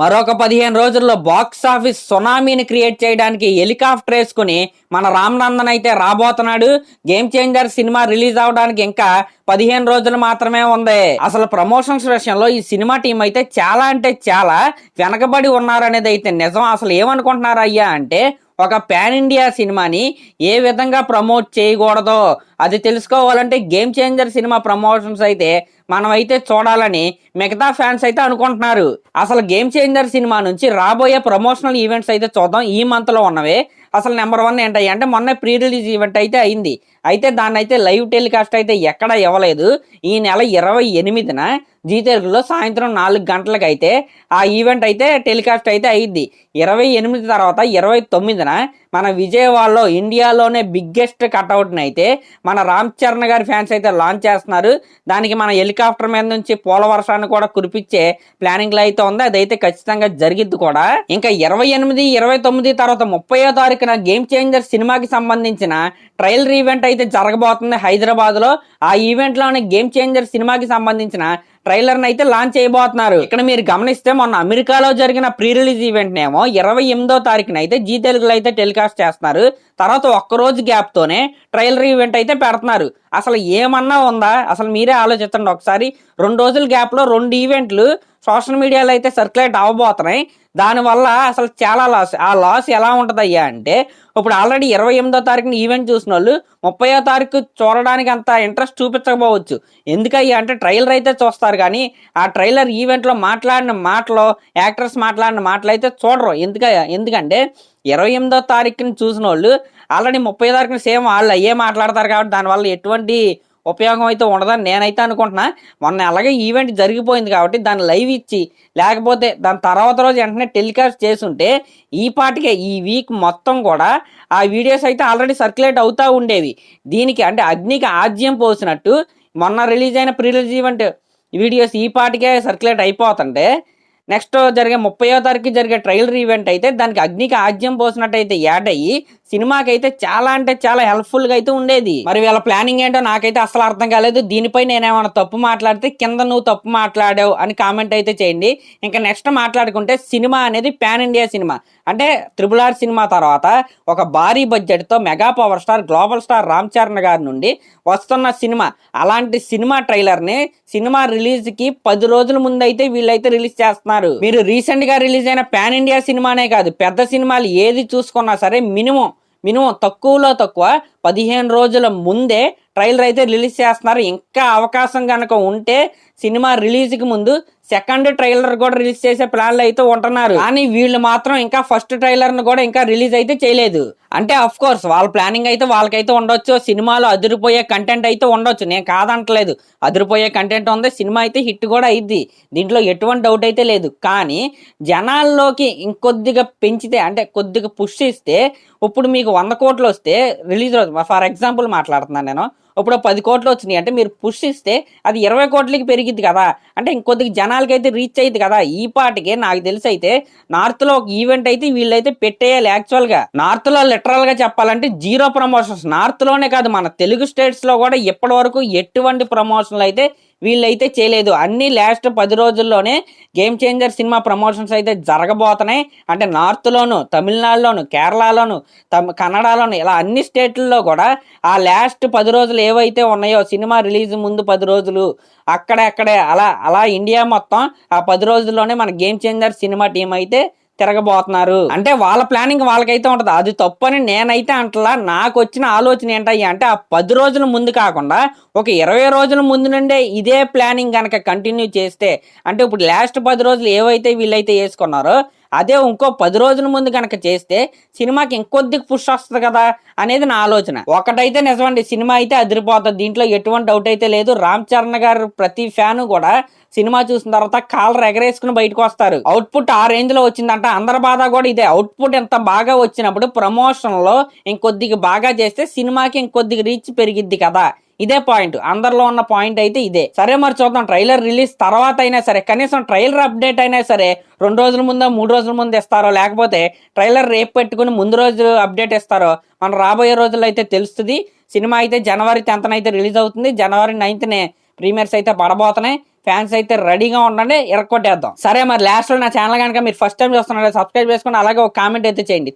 మరొక పదిహేను రోజుల్లో బాక్స్ ఆఫీస్ సునామీని క్రియేట్ చేయడానికి హెలికాప్టర్ వేసుకుని మన రామ్ నందన్ అయితే రాబోతున్నాడు. గేమ్ చేంజర్ సినిమా రిలీజ్ అవడానికి ఇంకా పదిహేను రోజులు మాత్రమే ఉంది. అసలు ప్రమోషన్స్ విషయంలో ఈ సినిమా టీం అయితే చాలా అంటే చాలా వెనకబడి ఉన్నారనేది అయితే నిజం. అసలు ఏమనుకుంటున్నారు అయ్యా అంటే ఒక పాన్ ఇండియా సినిమాని ఏ విధంగా ప్రమోట్ చేయకూడదో అది తెలుసుకోవాలంటే గేమ్ చేంజర్ సినిమా ప్రమోషన్స్ అయితే మనం అయితే చూడాలని మిగతా ఫ్యాన్స్ అయితే అనుకుంటున్నారు. అసలు గేమ్ చేంజర్ సినిమా నుంచి రాబోయే ప్రమోషనల్ ఈవెంట్స్ అయితే చూద్దాం. ఈ మంత్లో ఉన్నవి ఉన్నవే. అసలు నెంబర్ వన్ ఏంటయ్యి? అంటే మొన్న ప్రీ రిలీజ్ ఈవెంట్ అయితే అయింది. అయితే దాన్ని అయితే లైవ్ టెలికాస్ట్ అయితే ఎక్కడ ఇవ్వలేదు. ఈ నెల ఇరవై ఎనిమిదిన జీ తెలుగులో సాయంత్రం నాలుగు గంటలకు అయితే ఆ ఈవెంట్ అయితే టెలికాస్ట్ అయితే అయ్యింది ఇరవై ఎనిమిది తర్వాత ఇరవై తొమ్మిదిన మన విజయవాడలో ఇండియాలోనే బిగ్గెస్ట్ కట్అవుట్ని అయితే మన రామ్ చరణ్ గారి ఫ్యాన్స్ అయితే లాంచ్ చేస్తున్నారు. దానికి మన హెలికాప్టర్ మీద నుంచి పూల వర్షాన్ని కూడా కురిపించే ప్లానింగ్లో అయితే ఉంది. అదైతే ఖచ్చితంగా జరిగిద్ది కూడా. ఇంకా ఇరవై ఎనిమిది ఇరవై తొమ్మిది తర్వాత ముప్పయో తారీఖున గేమ్ చేంజర్ సినిమాకి సంబంధించిన ట్రయల్ ఈవెంట్ అయితే జరగబోతుంది హైదరాబాద్లో ఆ ఈవెంట్లోని గేమ్ చేంజర్ సినిమాకి సంబంధించిన ట్రైలర్ అయితే లాంచ్ చేయబోతున్నారు. ఇక్కడ మీరు గమనిస్తే మొన్న అమెరికాలో జరిగిన ప్రీ రిలీజ్ ఈవెంట్ నేమో ఇరవై ఎనిమిదో తారీఖున అయితే జీ తెలుగులో అయితే టెలికాస్ట్ చేస్తున్నారు. తర్వాత ఒక్క రోజు గ్యాప్ తోనే ట్రైలర్ ఈవెంట్ అయితే పెడుతున్నారు. అసలు ఏమన్నా ఉందా? అసలు మీరే ఆలోచించండి ఒకసారి రెండు రోజుల గ్యాప్లో రెండు ఈవెంట్లు సోషల్ మీడియాలో అయితే సర్క్యులేట్ అవ్వబోతున్నాయి. దానివల్ల అసలు చాలా లాస్ ఆ లాస్ ఎలా ఉంటుందయ్యా అంటే ఇప్పుడు ఆల్రెడీ ఇరవై ఎనిమిదో తారీఖున ఈవెంట్ చూసిన వాళ్ళు ముప్పయో తారీఖు చూడడానికి అంత ఇంట్రెస్ట్ చూపించకపోవచ్చు. ఎందుకయ్యా అంటే ట్రైలర్ అయితే చూస్తారు కానీ ఆ ట్రైలర్ ఈవెంట్లో మాట్లాడిన మాటలు యాక్టర్స్ మాట్లాడిన మాటలు అయితే చూడరు. ఎందుకయ్యా? ఎందుకంటే ఇరవై ఎనిమిదో తారీఖుని చూసిన వాళ్ళు ఆల్రెడీ ముప్పై తారీఖున సేమ్ వాళ్ళు అయ్యే మాట్లాడతారు కాబట్టి దానివల్ల ఎటువంటి ఉపయోగం అయితే ఉండదని నేనైతే అనుకుంటున్నా. మొన్న అలాగే ఈవెంట్ జరిగిపోయింది కాబట్టి దాన్ని లైవ్ ఇచ్చి లేకపోతే దాని తర్వాత రోజు వెంటనే టెలికాస్ట్ చేసుంటే ఈ పాటికే ఈ వీక్ మొత్తం కూడా ఆ వీడియోస్ అయితే ఆల్రెడీ సర్క్యులేట్ అవుతూ ఉండేవి. దీనికి అంటే అగ్నికి ఆజ్యం పోసినట్టు మొన్న రిలీజ్ అయిన ప్రీ రిలీజ్ ఈవెంట్ వీడియోస్ ఈ పాటికే సర్క్యులేట్ అయిపోతుంటే నెక్స్ట్ జరిగే ముప్పయో తారీఖు జరిగే ట్రైలర్ ఈవెంట్ అయితే దానికి అగ్నికి ఆజ్యం పోసినట్టు అయితే యాడ్ అయ్యి సినిమాకి అయితే చాలా అంటే చాలా హెల్ప్ఫుల్గా అయితే ఉండేది. మరి వీళ్ళ ప్లానింగ్ ఏంటో నాకైతే అసలు అర్థం కాలేదు. దీనిపై నేనేమైనా తప్పు మాట్లాడితే కింద నువ్వు తప్పు మాట్లాడావు అని కామెంట్ అయితే చేయండి. ఇంకా నెక్స్ట్ మాట్లాడుకుంటే సినిమా అనేది పాన్ ఇండియా సినిమా. అంటే త్రిబుల్ ఆర్ సినిమా తర్వాత ఒక భారీ బడ్జెట్తో mega power star global star Ram Charan గారి నుండి వస్తున్న సినిమా. అలాంటి సినిమా ట్రైలర్ని సినిమా రిలీజ్కి పది రోజుల ముందైతే వీళ్ళైతే రిలీజ్ చేస్తున్నారు. మీరు రీసెంట్గా రిలీజ్ అయిన పాన్ ఇండియా సినిమానే కాదు పెద్ద సినిమాలు ఏది చూసుకున్నా సరే మినిమం మినిమం తక్కువలో తక్కువ పదిహేను రోజుల ముందే ట్రైలర్ అయితే రిలీజ్ చేస్తున్నారు. ఇంకా అవకాశం కనుక ఉంటే సినిమా రిలీజ్కి ముందు సెకండ్ ట్రైలర్ కూడా రిలీజ్ చేసే ప్లాన్లు అయితే ఉంటున్నారు. కానీ వీళ్ళు మాత్రం ఇంకా ఫస్ట్ ట్రైలర్ను కూడా ఇంకా రిలీజ్ అయితే చేయలేదు. అంటే అఫ్ కోర్స్ వాళ్ళ ప్లానింగ్ అయితే వాళ్ళకైతే ఉండొచ్చు. సినిమాలో అదిరిపోయే కంటెంట్ అయితే ఉండొచ్చు. నేను కాదంటలేదు. అదిరిపోయే కంటెంట్ ఉంది. సినిమా అయితే హిట్ కూడా అయింది. దీంట్లో ఎటువంటి డౌట్ అయితే లేదు. కానీ జనాల్లోకి ఇంకొద్దిగా పెంచితే అంటే కొద్దిగా పుష్ ఇస్తే ఇప్పుడు మీకు వంద కోట్లు వస్తే రిలీజ్ ఫర్ ఎగ్జాంపుల్ మాట్లాడుతున్నాను నేను. ఇప్పుడు పది కోట్లు వచ్చినాయి. అంటే మీరు పుష్ ఇస్తే అది ఇరవై కోట్లకి పెరిగిద్ది కదా. అంటే ఇంకొద్ది జనాలకైతే రీచ్ అయింది కదా. ఈ పాటికే నాకు తెలిసి అయితే నార్త్లో ఒక ఈవెంట్ అయితే వీళ్ళైతే పెట్టేయాలి యాక్చువల్గా. నార్త్లో లిటరల్గా చెప్పాలంటే జీరో ప్రమోషన్స్ నార్త్లోనే కాదు మన తెలుగు స్టేట్స్లో కూడా ఇప్పటి వరకు ఎటువంటి ప్రమోషన్లు అయితే వీళ్ళైతే చేయలేదు. అన్ని లాస్ట్ పది రోజుల్లోనే గేమ్ చేంజర్ సినిమా ప్రమోషన్స్ అయితే జరగబోతున్నాయి. అంటే నార్త్లోను తమిళనాడులోను కేరళలోను తమ కన్నడలోను ఇలా అన్ని స్టేట్లలో కూడా ఆ లాస్ట్ పది రోజులు ఏవైతే ఉన్నాయో సినిమా రిలీజ్ ముందు పది రోజులు అక్కడక్కడే అలా అలా ఇండియా మొత్తం ఆ పది రోజుల్లోనే మన గేమ్ చేంజర్ సినిమా టీం అయితే తిరగబోతున్నారు. అంటే వాళ్ళ ప్లానింగ్ వాళ్ళకైతే ఉంటది. అది తప్పని నేనైతే అంటలా నాకు వచ్చిన ఆలోచన ఏంటయ్యా అంటే ఆ పది రోజుల ముందు కాకుండా ఒక ఇరవై రోజుల ముందు నుండే ఇదే ప్లానింగ్ కనుక కంటిన్యూ చేస్తే అంటే ఇప్పుడు లాస్ట్ పది రోజులు ఏవైతే వీళ్ళైతే వేసుకున్నారో అదే ఇంకో పది రోజుల ముందు కనుక చేస్తే సినిమాకి ఇంకొద్ది పుష్ వస్తుంది కదా అనేది నా ఆలోచన. ఒకటైతే నిజమండి సినిమా అయితే అదిరిపోతుంది. దీంట్లో ఎటువంటి డౌట్ అయితే లేదు. రామ్ చరణ్ గారు ప్రతి ఫ్యాన్ కూడా సినిమా చూసిన తర్వాత కాలర్ ఎగరేసుకుని బయటకు వస్తారు. అవుట్పుట్ ఆ రేంజ్లో వచ్చిందంట. అందరి బాధ కూడా ఇదే. అవుట్పుట్ ఎంత బాగా వచ్చినప్పుడు ప్రమోషన్లో ఇంకొద్దిగా బాగా చేస్తే సినిమాకి ఇంకొద్దిగా రీచ్ పెరిగిద్ది కదా. ఇదే పాయింట్. అందరిలో ఉన్న పాయింట్ అయితే ఇదే. సరే మరి చూద్దాం ట్రైలర్ రిలీజ్ తర్వాత అయినా సరే కనీసం ట్రైలర్ అప్డేట్ అయినా సరే రెండు రోజుల ముందో మూడు రోజుల ముందు ఇస్తారో లేకపోతే ట్రైలర్ రేపు పెట్టుకుని ముందు రోజు అప్డేట్ ఇస్తారో మన రాబోయే రోజుల్లో అయితే తెలుస్తుంది. సినిమా అయితే జనవరి టెన్త్నైతే అయితే రిలీజ్ అవుతుంది. జనవరి నైన్త్నే ప్రీమియర్స్ అయితే పడబోతున్నాయి. ఫ్యాన్స్ అయితే రెడీగా ఉండండి ఇరక్కొట్టేద్దాం. సరే మరి లాస్ట్లో నా ఛానల్ కనుక మీరు ఫస్ట్ టైం చూస్తున్నారంటే సబ్స్క్రైబ్ చేసుకోండి అలాగే ఒక కామెంట్ అయితే చేయండి.